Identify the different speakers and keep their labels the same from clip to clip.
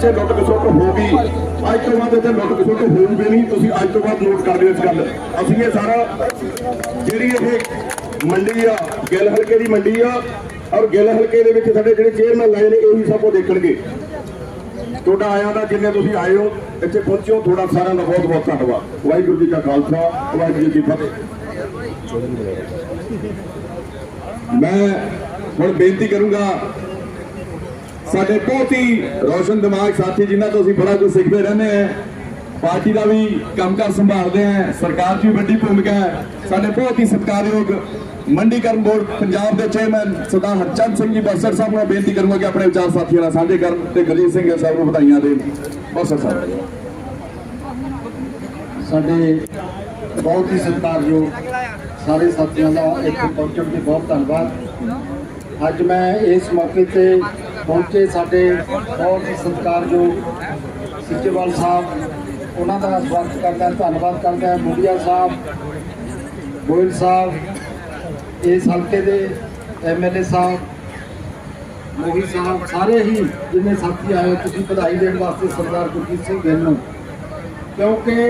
Speaker 1: ਇੱਥੇ ਲੁੱਟ ਖਸੁੱਟ ਹੋ ਗਈ। ਅੱਜ ਤੋਂ ਬਾਅਦ ਇੱਥੇ ਲੁੱਟ ਖਸੁੱਟ ਹੋਊਗੀ ਨਹੀਂ, ਤੁਸੀਂ ਅੱਜ ਤੋਂ ਬਾਅਦ ਨੋਟ ਕਰ ਲਿਓ ਇਸ ਗੱਲ। ਅਸੀਂ ਇਹ ਸਾਰਾ ਜਿਹੜੀ ਇਹ ਮੰਡੀ ਆ, ਗਿੱਲ ਹਲਕੇ ਦੀ ਮੰਡੀ ਆ, ਔਰ ਗਿੱਲ ਹਲਕੇ ਦੇ ਵਿੱਚ ਸਾਡੇ ਜਿਹੜੇ ਚੇਅਰਮੈਨ ਲਾਏ ਨੇ, ਇਹੀ ਸਭ ਕੁਝ ਦੇਖਣਗੇ। ਤੁਹਾਡਾ ਆਇਆਂ ਦਾ ਜਿੰਨੇ ਤੁਸੀਂ ਆਏ ਹੋ, ਇੱਥੇ ਪਹੁੰਚਿਓ, ਤੁਹਾਡਾ ਸਾਰਿਆਂ ਦਾ ਬਹੁਤ ਬਹੁਤ ਧੰਨਵਾਦ। ਵਾਹਿਗੁਰੂ ਜੀ ਕਾ ਖਾਲਸਾ, ਵਾਹਿਗੁਰੂ ਜੀ ਕੀ ਫਤਿਹ। ਮੈਂ ਹੁਣ ਬੇਨਤੀ ਕਰੂੰਗਾ ਸਾਡੇ ਬਹੁਤ ਹੀ ਰੋਸ਼ਨ ਦਿਮਾਗ ਸਾਥੀ ਜਿਨ੍ਹਾਂ ਤੋਂ ਅਸੀਂ ਬੜਾ ਕੁਝ ਸਿੱਖਦੇ ਰਹਿੰਦੇ ਆ ਪਾਰਟੀ ਦਾ ਵੀ ਕੰਮਕਾਰ ਸੰਭਾਲਦੇ ਆ ਸਰਕਾਰ ਦੀ ਵੱਡੀ ਭੂਮਿਕਾ ਹੈ। ਸਾਡੇ ਬਹੁਤ ਹੀ ਸਤਿਕਾਰਯੋਗ ਮੰਡੀਕਰਨ ਬੋਰਡ ਪੰਜਾਬ ਦੇ ਚੇਅਰਮੈਨ ਸਰਦਾਰ ਹਰਚੰਦ ਸਿੰਘ ਜੀ ਬਸਰ ਸਾਹਿਬ ਨੂੰ ਬੇਨਤੀ ਕਰੂੰਗਾ ਕਿ ਆਪਣੇ ਵਿਚਾਰ ਸਾਥੀਆਂ ਨਾਲ ਸਾਂਝੇ ਕਰਨ ਤੇ ਗਰਜੀਤ ਸਿੰਘ ਸਾਹਿਬ ਨੂੰ ਵਧਾਈਆਂ ਦੇਣ। ਬਸਰ ਸਾਹਿਬ।
Speaker 2: ਸਾਡੇ ਬਹੁਤ ਹੀ ਸਤਿਕਾਰਯੋਗ ਸਾਰੇ ਸਾਥੀਆਂ ਦਾ ਇੱਥੇ ਪਹੁੰਚਣ ਤੇ ਬਹੁਤ ਧੰਨਵਾਦ। ਅੱਜ ਮੈਂ ਇਸ ਮੌਕੇ ਤੇ ਪਹੁੰਚੇ ਸਾਡੇ ਬਹੁਤ ਸਤਿਕਾਰਯੋਗ ਸਿੱਚੇਵਾਲ ਸਾਹਿਬ ਉਹਨਾਂ ਦਾ ਸਵਾਗਤ ਕਰਦਾ ਧੰਨਵਾਦ ਕਰਦਾ ਮੂੜੀਆ ਸਾਹਿਬ ਗੋਇਲ ਸਾਹਿਬ ਇਸ ਹਲਕੇ ਦੇ ਐਮਐਲਏ ਸਾਹਿਬ ਮੋਹੀ ਸਾਹਿਬ ਸਾਰੇ ਹੀ ਜਿੰਨੇ ਸਾਥੀ ਆਏ ਹੋ, ਤੁਸੀਂ ਵਧਾਈ ਦੇਣ ਵਾਸਤੇ ਸਰਦਾਰ ਗੁਰਜੀਤ ਸਿੰਘ ਗਿੱਲ ਨੂੰ। ਕਿਉਂਕਿ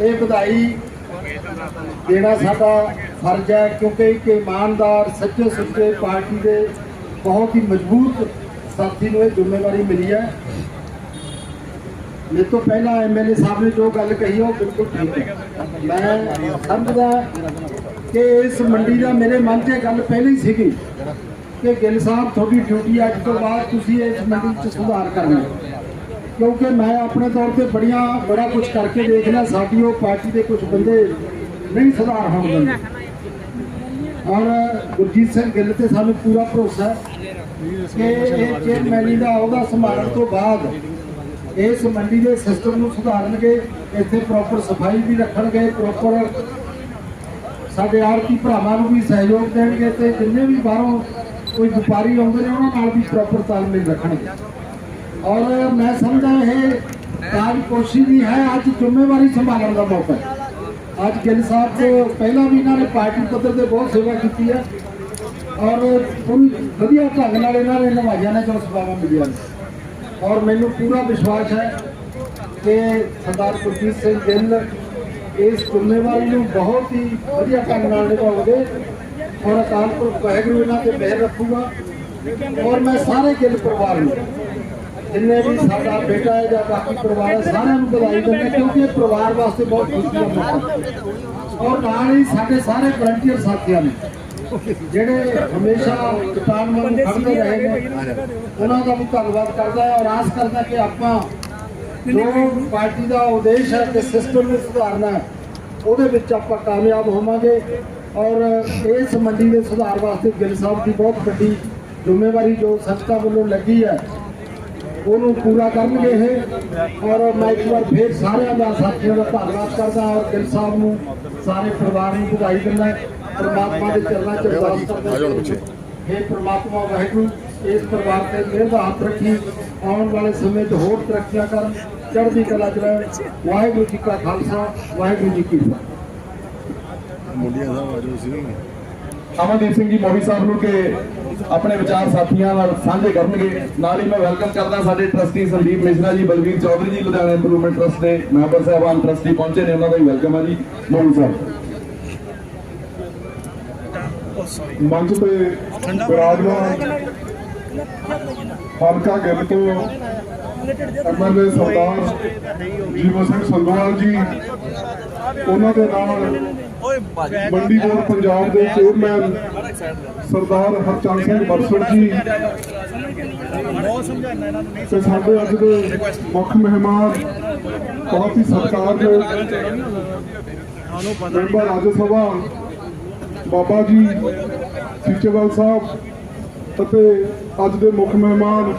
Speaker 2: ਇਹ ਵਧਾਈ ਦੇਣਾ ਸਾਡਾ ਫਰਜ਼ ਹੈ ਕਿਉਂਕਿ ਇੱਕ ਇਮਾਨਦਾਰ ਸੱਚੇ ਸੁੱਚੇ ਪਾਰਟੀ ਦੇ ਬਹੁਤ ਹੀ ਮਜ਼ਬੂਤ ਸਾਥੀ ਨੂੰ ਇਹ ਜ਼ਿੰਮੇਵਾਰੀ ਮਿਲੀ ਹੈ। ਮੇਰੇ ਤੋਂ ਪਹਿਲਾਂ ਐਮਐਲਏ ਸਾਹਿਬ ਨੇ ਜੋ ਗੱਲ ਕਹੀ, ਉਹ ਬਿਲਕੁਲ ਠੀਕ ਹੈ। ਮੈਂ ਸਮਝਦਾ ਕਿ ਇਸ ਮੰਡੀ ਦਾ ਮੇਰੇ ਮਨ 'ਚ ਇਹ ਗੱਲ ਪਹਿਲਾਂ ਹੀ ਸੀਗੀ ਕਿ ਗਿੱਲ ਸਾਹਿਬ, ਤੁਹਾਡੀ ਡਿਊਟੀ ਅੱਜ ਤੋਂ ਬਾਅਦ ਤੁਸੀਂ ਇਸ ਮੰਡੀ 'ਚ ਸੁਧਾਰ ਕਰਨਾ। ਕਿਉਂਕਿ ਮੈਂ ਆਪਣੇ ਤੌਰ ਤੇ ਬੜੀਆਂ, ਬੜਾ ਕੁਝ ਕਰਕੇ ਦੇਖ ਲਿਆ, ਸਾਡੀ ਉਹ ਪਾਰਟੀ ਦੇ ਕੁਝ ਬੰਦੇ ਨਹੀਂ ਸੁਧਾਰ ਹੋਣ ਦਿੰਦੇ ਔਰ ਗੁਰਜੀਤ ਸਿੰਘ ਗਿੱਲ ਤੇ ਸਾਨੂੰ ਪੂਰਾ ਭਰੋਸਾ ਹੈ। ਕਿ ਇਹ ਚੇਅਰਮੈਨੀ ਦਾ ਅਹੁਦਾ ਸੰਭਾਲਣ ਤੋਂ ਬਾਅਦ ਇਸ ਮੰਡੀ ਦੇ ਸਿਸਟਮ ਨੂੰ ਸੁਧਾਰਨਗੇ, ਇੱਥੇ ਪ੍ਰੋਪਰ ਸਫ਼ਾਈ ਵੀ ਰੱਖਣਗੇ ਪ੍ਰੋਪਰ ਸਾਡੇ ਆਰਤੀ ਭਰਾਵਾਂ ਨੂੰ ਵੀ ਸਹਿਯੋਗ ਦੇਣਗੇ, ਤੇ ਜਿੰਨੇ ਵੀ ਬਾਹਰੋਂ ਕੋਈ ਵਪਾਰੀ ਆਉਂਦੇ ਨੇ, ਉਹਨਾਂ ਨਾਲ ਵੀ ਪ੍ਰੋਪਰ ਤਾਲਮੇਲ ਰੱਖਣਗੇ। ਔਰ ਮੈਂ ਸਮਝਦਾ ਇਹ ਕਾਜ ਕੋਸ਼ਿਸ਼ ਵੀ ਹੈ, ਅੱਜ ਜ਼ਿੰਮੇਵਾਰੀ ਸੰਭਾਲਣ ਦਾ ਮੌਕਾ ਅੱਜ ਗਿੱਲ ਸਾਹਿਬ ਤੋਂ ਪਹਿਲਾਂ ਵੀ ਇਹਨਾਂ ਨੇ ਪਾਰਟੀ ਪੱਧਰ ਤੇ ਬਹੁਤ ਸੇਵਾ ਕੀਤੀ ਹੈ। ਔਰ ਪੂਰੀ ਵਧੀਆ ਢੰਗ ਨਾਲ ਇਹਨਾਂ ਨੇ ਨਿਭਾਈਆਂ ਨੇ ਜੋ ਸੇਵਾਵਾਂ ਮਿਲੀਆਂ ਔਰ ਮੈਨੂੰ ਪੂਰਾ ਵਿਸ਼ਵਾਸ ਹੈ ਕਿ ਸਰਦਾਰ ਗੁਰਜੀਤ ਸਿੰਘ ਗਿੱਲ ਇਸ ਜ਼ਿੰਮੇਵਾਰੀ ਨੂੰ ਬਹੁਤ ਹੀ ਵਧੀਆ ਢੰਗ ਨਾਲ ਨਿਭਾਉਣਗੇ ਔਰ ਅਕਾਲ ਪੁਰਖ ਵਾਹਿਗੁਰੂ ਇਹਨਾਂ ਤੇ ਮਿਹਰ ਰੱਖੂਗਾ। ਔਰ ਮੈਂ ਸਾਰੇ ਗਿੱਲ ਪਰਿਵਾਰ ਨੂੰ, ਜਿੰਨੇ ਵੀ ਸਾਡਾ ਬੇਟਾ ਹੈ ਜਾਂ ਬਾਕੀ ਪਰਿਵਾਰ ਹੈ, ਸਾਰਿਆਂ ਨੂੰ ਵਧਾਈ ਦਿੰਦਾ ਕਿਉਂਕਿ ਇਹ ਪਰਿਵਾਰ ਵਾਸਤੇ ਬਹੁਤ ਖੁਸ਼ੀ ਦਾ ਮੌਕਾ ਔਰ ਨਾਲ ਹੀ ਸਾਡੇ ਸਾਰੇ ਵਲੰਟੀਅਰ ਸਾਥੀਆਂ ਨੇ ਜਿਹੜੇ ਹਮੇਸ਼ਾ ਕਿਸਾਨ ਵਾਂਗ ਖੜਦੇ ਰਹੇ ਨੇ ਉਹਨਾਂ ਦਾ ਵੀ ਧੰਨਵਾਦ ਕਰਦਾ ਹੈ ਔਰ ਆਸ ਕਰਦਾ ਕਿ ਆਪਾਂ ਜੋ ਪਾਰਟੀ ਦਾ ਉਦੇਸ਼ ਹੈ ਕਿ ਸਿਸਟਮ ਨੂੰ ਸੁਧਾਰਨਾ ਹੈ ਉਹਦੇ ਵਿੱਚ ਆਪਾਂ ਕਾਮਯਾਬ ਹੋਵਾਂਗੇ ਔਰ ਇਸ ਮੰਡੀ ਦੇ ਸੁਧਾਰ ਵਾਸਤੇ ਗਿੱਲ ਸਾਹਿਬ ਦੀ ਬਹੁਤ ਵੱਡੀ ਜ਼ਿੰਮੇਵਾਰੀ ਜੋ ਸੰਸਥਾ ਵੱਲੋਂ ਲੱਗੀ ਹੈ ਉਹਨੂੰ ਪੂਰਾ ਕਰਨਗੇ ਇਹ ਔਰ ਮੈਂ ਇੱਕ ਵਾਰ ਫੇਰ ਸਾਰਿਆਂ ਦਾ ਸਾਥੀਆਂ ਦਾ ਧੰਨਵਾਦ ਕਰਦਾ ਔਰ ਗਿੱਲ ਸਾਹਿਬ ਨੂੰ ਸਾਰੇ ਪਰਿਵਾਰ ਨੂੰ ਵਧਾਈ ਦਿੰਦਾ ਪਰਮਾਤਮਾ ਦੇ ਚਰਨਾਂ 'ਚ ਅਰਦਾਸ ਕਰਦਾ
Speaker 1: ਆ ਜਾਓ ਪਿੱਛੇ।
Speaker 2: ਹੇ ਪ੍ਰਮਾਤਮਾ ਵਾਹਿਗੁਰੂ ਇਸ ਪਰਿਵਾਰ ਤੇ ਮਿਹਰ ਦਾ ਹੱਥ ਰੱਖੀ। ਆਉਣ ਵਾਲੇ ਸਮੇਂ 'ਚ ਹੋਰ ਤਰੱਕੀਆਂ ਕਰਨ ਚੜ੍ਹਦੀ ਕਲਾ 'ਚ ਰਹਿਣ। ਵਾਹਿਗੁਰੂ ਜੀ ਕਾ ਖਾਲਸਾ ਵਾਹਿਗੁਰੂ ਜੀ ਕੀ ਫਤਿਹ।
Speaker 1: ਅਮਨਦੀਪ ਸਿੰਘ ਜੀ ਮੋਹੀ ਸਾਹਿਬ ਨੂੰ ਕਿ ਆਪਣੇ ਵਿਚਾਰ ਸਾਥੀਆਂ ਨਾਲ ਸਾਂਝੇ ਕਰਨਗੇ। ਨਾਲ ਹੀ ਮੈਂ ਵੈਲਕਮ ਕਰਦਾ ਸਾਡੇ ਟਰਸਟੀ ਸੰਦੀਪ ਮਿਸ਼ਰਾ ਜੀ ਬਲਵੀਰ ਚੌਧਰੀ ਜੀ ਲੁਧਿਆਣਾ ਇੰਪਰੂਵਮੈਂਟ ਟਰਸਟ ਦੇ ਮੈਂਬਰ ਸਾਹਿਬਾਨ ਟਰਸਟੀ ਪਹੁੰਚੇ ਨੇ ਉਹਨਾਂ ਦਾ ਵੀ ਵੈਲਕਮ ਹੈ ਜੀ। ਮੋਹੀ ਸਾਹਿਬ।
Speaker 3: ਮੰਚ ਤੇ ਵਿਰਾਜਮਾਨ ਹਲਕਾ ਗਿੱਲ ਤੋਂ ਐਮਐਲਏ ਸਰਦਾਰ ਜੀਵਨ ਸਿੰਘ ਸੰਧਵਾਲ ਜੀ, ਉਹਨਾਂ ਦੇ ਨਾਲ ਮੰਡੀ ਬੋਰਡ ਪੰਜਾਬ ਦੇ ਚੇਅਰਮੈਨ ਸਰਦਾਰ ਹਰਚੰਦ ਸਿੰਘ ਬਰਸੜ ਜੀ ਤੇ ਸਾਡੇ ਅੱਜ ਦੇ ਮੁੱਖ ਮਹਿਮਾਨ ਬਹੁਤ ਹੀ ਸਤਿਕਾਰਯੋਗ ਮੈਂਬਰ ਰਾਜ ਸਭਾ ਬਾਬਾ ਜੀ ਸੀਚੇਵਾਲ ਸਾਹਿਬ ਅਤੇ ਅੱਜ ਦੇ ਮੁੱਖ ਮਹਿਮਾਨ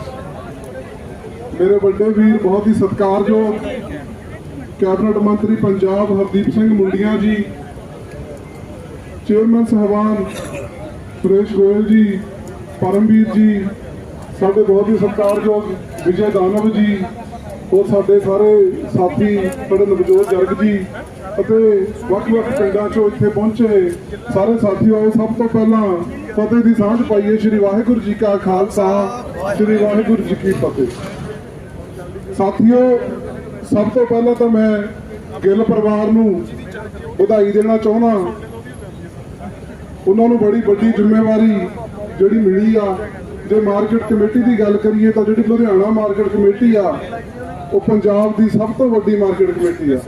Speaker 3: ਮੇਰੇ ਵੱਡੇ ਵੀਰ ਬਹੁਤ ਹੀ ਸਤਿਕਾਰਯੋਗ ਕੈਬਨਿਟ ਮੰਤਰੀ ਪੰਜਾਬ ਹਰਦੀਪ ਸਿੰਘ ਮੁੰਡੀਆਂ ਜੀ,
Speaker 4: ਚੇਅਰਮੈਨ ਸਾਹਿਬਾਨ ਸੁਰੇਸ਼ ਗੋਇਲ ਜੀ, ਪਰਮਵੀਰ ਜੀ, ਸਾਡੇ ਬਹੁਤ ਹੀ ਸਤਿਕਾਰਯੋਗ ਵਿਜੇ ਦਾਨਵ ਜੀ, ਹੋਰ ਸਾਡੇ ਸਾਰੇ ਸਾਥੀ, ਸਾਡੇ ਨਵਜੋਤ ਜਰਗ ਜੀ ਅਤੇ ਵੱਖ-ਵੱਖ ਪਿੰਡਾਂ ਚੋਂ ਇੱਥੇ ਪਹੁੰਚੇ ਸਾਰੇ ਸਾਥੀਓ, ਸਭ ਤੋਂ ਪਹਿਲਾਂ ਫਤਿਹ ਦੀ ਸਾਂਝ ਪਾਈਏ ਸ੍ਰੀ ਵਾਹਿਗੁਰੂ ਜੀ ਕਾ ਖਾਲਸਾ, ਸ੍ਰੀ ਵਾਹਿਗੁਰੂ ਜੀ ਕੀ ਫਤਿਹ। ਸਾਥੀਓ, ਸਭ ਤੋਂ ਪਹਿਲਾਂ ਤਾਂ ਮੈਂ ਗਿੱਲ ਪਰਿਵਾਰ ਨੂੰ ਵਧਾਈ ਦੇਣਾ ਚਾਹੁੰਦਾ ਉਹਨਾਂ ਨੂੰ ਬੜੀ ਵੱਡੀ ਜ਼ਿੰਮੇਵਾਰੀ ਜਿਹੜੀ ਮਿਲੀ ਆ, ਜੇ ਮਾਰਕੀਟ ਕਮੇਟੀ ਦੀ ਗੱਲ ਕਰੀਏ ਤਾਂ ਜਿਹੜੀ ਲੁਧਿਆਣਾ ਮਾਰਕੀਟ ਕਮੇਟੀ ਆ, ਉਹ ਪੰਜਾਬ ਦੀ ਸਭ ਤੋਂ ਵੱਡੀ ਮਾਰਕੀਟ ਕਮੇਟੀ ਆ।